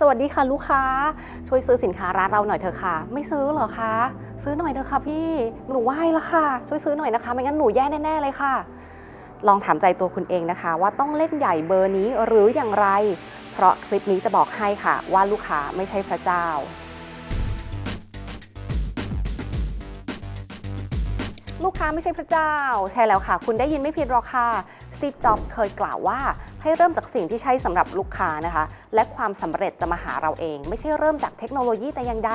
สวัสดีค่ะลูกค้า ช่วยซื้อสินค้าร้านเราหน่อยเถอะค่ะ ไม่ซื้อเหรอคะ ซื้อหน่อยเถอะค่ะพี่หนูไหว้ละค่ะ ช่วยซื้อหน่อยนะคะ ไม่งั้นหนูแย่แน่ๆเลยค่ะ ลองถามใจตัวคุณเองนะคะ ว่าต้องเล่นใหญ่เบอร์นี้หรืออย่างไร เพราะคลิปนี้จะบอกให้ค่ะ ว่าลูกค้าไม่ใช่พระเจ้าลูกค้าไม่ใช่พระเจ้า ใช่แล้วค่ะ คุณได้ยินไม่ผิดหรอกค่ะสตีฟจ็อบส์เคยกล่าวว่า ให้เริ่มจากสิ่งที่ใช่สำหรับลูกค้านะคะ และความสำเร็จจะมาหาเราเอง ไม่ใช่เริ่มจากเทคโนโลยีแต่อย่างใด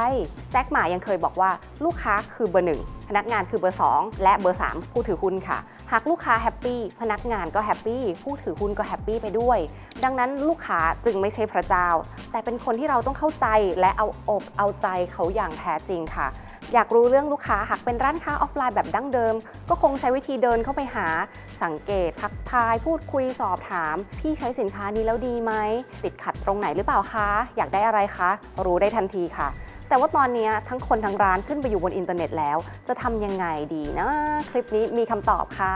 แจ็คหมายังเคยบอกว่าลูกค้าคือเบอร์หนึ่งพนักงานคือเบอร์ 2 และเบอร์ 3 ผู้ถือหุ้นค่ะ หากลูกค้าแฮปปี้พนักงานก็แฮปปี้ผู้ถือหุ้นก็แฮปปี้ไปด้วย ดังนั้นลูกค้าจึงไม่ใช่พระเจ้า แต่เป็นคนที่เราต้องเข้าใจและเอาอกเอาใจเขาอย่างแท้จริงค่ะ อยากรู้เรื่องลูกค้าหากเป็นร้านค้าออฟไลน์แบบดั้งเดิม ก็คงใช้วิธีเดินเข้าไปหา สังเกตทักทาย พูดคุยสอบถาม พี่ใช้สินค้านี้แล้วดีไหม ติดขัดตรงไหนหรือเปล่าคะ อยากได้อะไรคะ รู้ได้ทันทีค่ะ แต่ว่าตอนนี้ทั้งคนทั้งร้านขึ้นไปอยู่บนอินเทอร์เน็ตแล้ว จะทำยังไงดีนะ คลิปนี้มีคำตอบค่ะ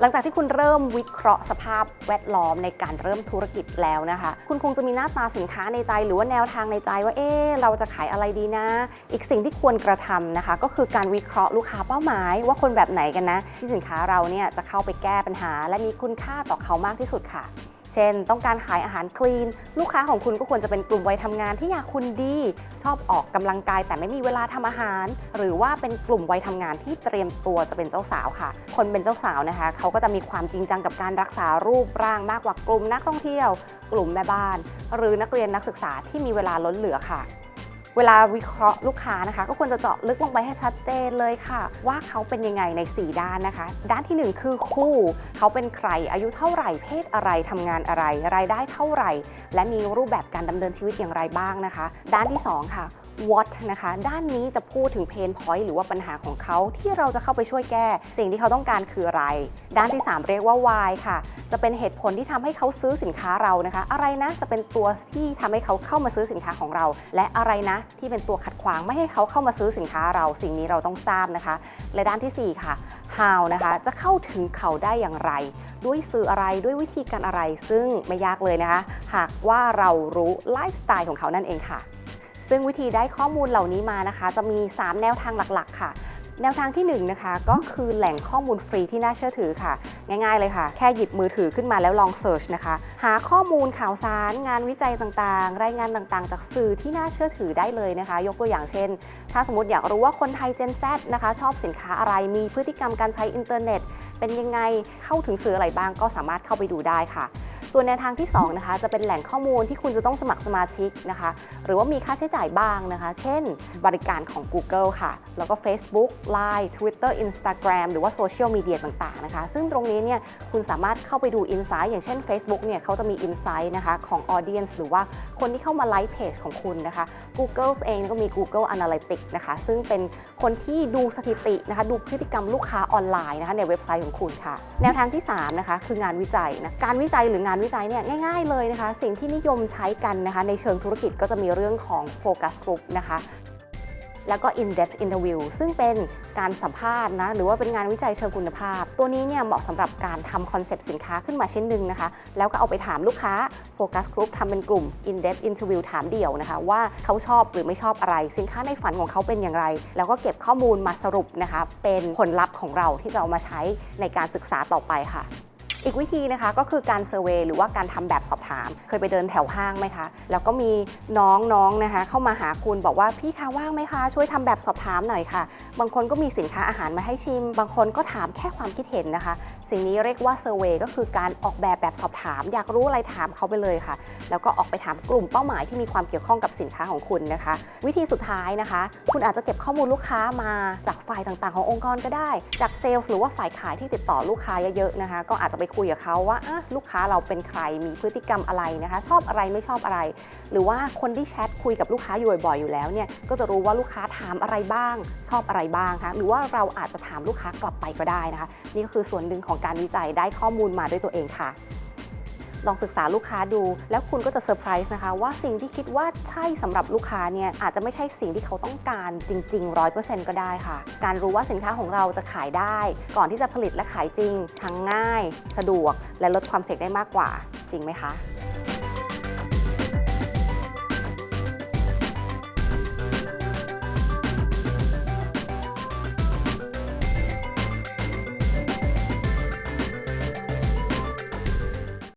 หลังจากที่คุณเริ่มวิเคราะห์สภาพแวดล้อมในการเริ่มธุรกิจแล้วนะคะ คุณคงจะมีหน้าตาสินค้าในใจ หรือว่าแนวทางในใจว่า เอ๊เราจะขายอะไรดีนะ อีกสิ่งที่ควรกระทำนะคะ ก็คือการวิเคราะห์ลูกค้าเป้าหมาย ว่าคนแบบไหนกันนะ ที่สินค้าเราเนี่ยจะเข้าไปแก้ปัญหา และมีคุณค่าต่อเขามากที่สุดค่ะ เช่น ต้องการขายอาหารคลีน ลูกค้าของคุณก็ควรจะเป็นกลุ่มวัยทำงานที่อยากคุณดี ชอบออกกำลังกายแต่ไม่มีเวลาทำอาหาร หรือว่าเป็นกลุ่มวัยทำงานที่เตรียมตัวจะเป็นเจ้าสาวค่ะ คนเป็นเจ้าสาวนะคะ เขาก็จะมีความจริงจังกับการรักษารูปร่างมากกว่ากลุ่มนักท่องเที่ยว กลุ่มแม่บ้าน หรือนักเรียนนักศึกษาที่มีเวลาล้นเหลือค่ะ เวลาวิเคราะห์ลูกค้านะคะ ก็ควรจะเจาะลึกลงไปให้ชัดเจนเลยค่ะ ว่าเขาเป็นยังไงใน 4 ด้านนะคะ ด้านทีหนึ่1 คือคู่ เขาเป็นใครอายุเท่าไหร่เพศอะไรทำงานอะไร รายได้เท่าไหร่ และมีรูปแบบการดำเนินชีวิตอย่างไรบ้างนะคะ ด้านที่ 2 ค่ะ what นะคะ ด้านนี้จะพูดถึงเพนพอยต์หรือว่าปัญหาของเขาที่เราจะเข้าไปช่วยแก้ สิ่งที่เขาต้องการคืออะไร ด้านที่ 3 เรียกว่า why ค่ะ จะเป็นเหตุผลที่ทำให้เขาซื้อสินค้าเรานะคะ อะไรนะจะเป็นตัวที่ทำให้เขาเข้ามาซื้อสินค้าของเรา และอะไรนะที่เป็นตัวขัดขวางไม่ให้เขาเข้ามาซื้อสินค้าเราสิ่งนี้เราต้องทราบนะคะ และด้านทีสี่ 4 ค่ะ how นะคะจะเข้าถึงเขาได้อย่างไร ด้วยสื่ออะไรด้วยวิธีการอะไร ซึ่งไม่ยากเลยนะคะ หากว่าเรารู้ไลฟ์สไตล์ของเขานั่นเองค่ะ ซึ่งวิธีได้ข้อมูลเหล่านี้มานะคะ จะมี 3 แนวทางหลักๆ ค่ะ แนวทางที่1นงนะคะก็คือแหล่งข้อมูลฟรีที่น่าเชื่อถือค่ะ ง่ายๆเลยค่ะ แค่หยิบมือถือขึ้นมาแล้วลองเสิร์ชนะคะ หาข้อมูลข่าวสารงานวิจัยต่างๆ รายงานต่างๆ จากสื่อที่น่าเชื่อถือได้เลยนะคะ ยกตัวอย่างเช่น ถ้าสมมติอยากรู้ว่าคนไทย Gen Z นะคะ ชอบสินค้าอะไรมีพฤติกรรมการใช้อินเทอร์เน็ต เป็นยังไงเข้าถึงสื่ออะไรบ้างก็สามารถเข้าไปดูได้ค่ะ ส่วนแนวทางที่2นะคะจะเป็นแหล่งข้อมูลที่คุณจะต้องสมัครสมาชิกนะคะ หรือว่ามีค่าใช้จ่ายบ้างนะคะ เช่น บริการของ Google ค่ะ แล้วก็ Facebook Line Twitter Instagram หรือว่าโซเชียลมีเดียต่างๆนะคะ ซึ่งตรงนี้เนี่ยคุณสามารถเข้าไปดู Insight อย่างเช่น Facebook เนี่ยเขาจะมี Insight นะคะของ Audience หรือว่าคนที่เข้ามาไลค์เพจของคุณนะคะ Google เองก็มี Google Analytics นะคะ ซึ่งเป็นคนที่ดูสถิตินะคะ ดูพฤติกรรมลูกค้าออนไลน์นะคะในเว็บไซต์ของคุณค่ะ แนวทางที่3นะคะคืองานวิจัยนะการวิจัยหรืองานวิจัยเนี่ยง่าย ๆเลยนะคะ สิ่งที่นิยมใช้กันนะคะ ในเชิงธุรกิจก็จะมีเรื่องของ Focus Group นะคะ แล้วก็ in-depth interview ซึ่งเป็นการสัมภาษณ์นะหรือว่าเป็นงานวิจัยเชิงคุณภาพ ตัวนี้เนี่ยเหมาะสำหรับการทำคอนเซปต์สินค้าขึ้นมาชิ้นหนึ่งนะคะ แล้วก็เอาไปถามลูกค้า Focus Group ทำเป็นกลุ่ม in-depth interview ถามเดี่ยวนะคะ ว่าเขาชอบหรือไม่ชอบอะไร สินค้าในฝันของเขาเป็นอย่างไร แล้วก็เก็บข้อมูลมาสรุปนะคะ เป็นผลลัพธ์ของเราที่จะเอามาใช้ในการศึกษาต่อไปค่ะ อีกวิธีนะคะก็คือการเซอร์เวยหรือว่าการทำแบบสอบถาม เคยไปเดินแถวห้างไหมคะ แล้วก็มีน้องๆนะคะ เข้ามาหาคุณบอกว่าพี่คะว่างไหมคะ ช่วยทำแบบสอบถามหน่อยค่ะ บางคนก็มีสินค้าอาหารมาให้ชิม บางคนก็ถามแค่ความคิดเห็นนะคะ สิ่งนี้เรียกว่าเซอร์เวยก็คือการออกแบบแบบสอบถาม อยากรู้อะไรถามเขาไปเลยค่ะ แล้วก็ออกไปถามกลุ่มเป้าหมายที่มีความเกี่ยวข้องกับสินค้าของคุณนะคะ วิธีสุดท้ายนะคะ คุณอาจจะเก็บข้อมูลลูกค้ามาจากฝ่ายต่างๆ ขององค์กรก็ได้ จากเซลล์หรือว่าฝ่ายขายที่ติดต่อลูกค้าเยอะๆนะคะ ก็อาจจะไปคุยกับเขาว่าลูกค้าเราเป็นใครมีพฤติกรรมอะไรนะคะ ชอบอะไรไม่ชอบอะไร หรือว่าคนที่แชท คุยกับลูกค้าอยู่บ่อยๆอยู่แล้วเนี่ยก็จะรู้ว่าลูกค้าถามอะไรบ้าง ชอบอะไรบ้างคะหรือว่าเราอาจจะถามลูกค้ากลับไปก็ได้นะคะ นี่ก็คือส่วนหนึ่งของการวิจัยได้ข้อมูลมาด้วยตัวเองค่ะลองศึกษาลูกค้าดู แล้วคุณก็จะเซอร์ไพรส์นะคะว่าสิ่งที่คิดว่าใช่สำหรับลูกค้าเนี่ยอาจจะไม่ใช่สิ่งที่เขาต้องการจริง ๆ 100%ก็ได้ค่ะ การรู้ว่าสินค้าของเราจะขายได้ ก่อนที่จะผลิตและขายจริงทั้งง่าย สะดวก และลดความเสี่ยงได้มากกว่าจริงไหมคะ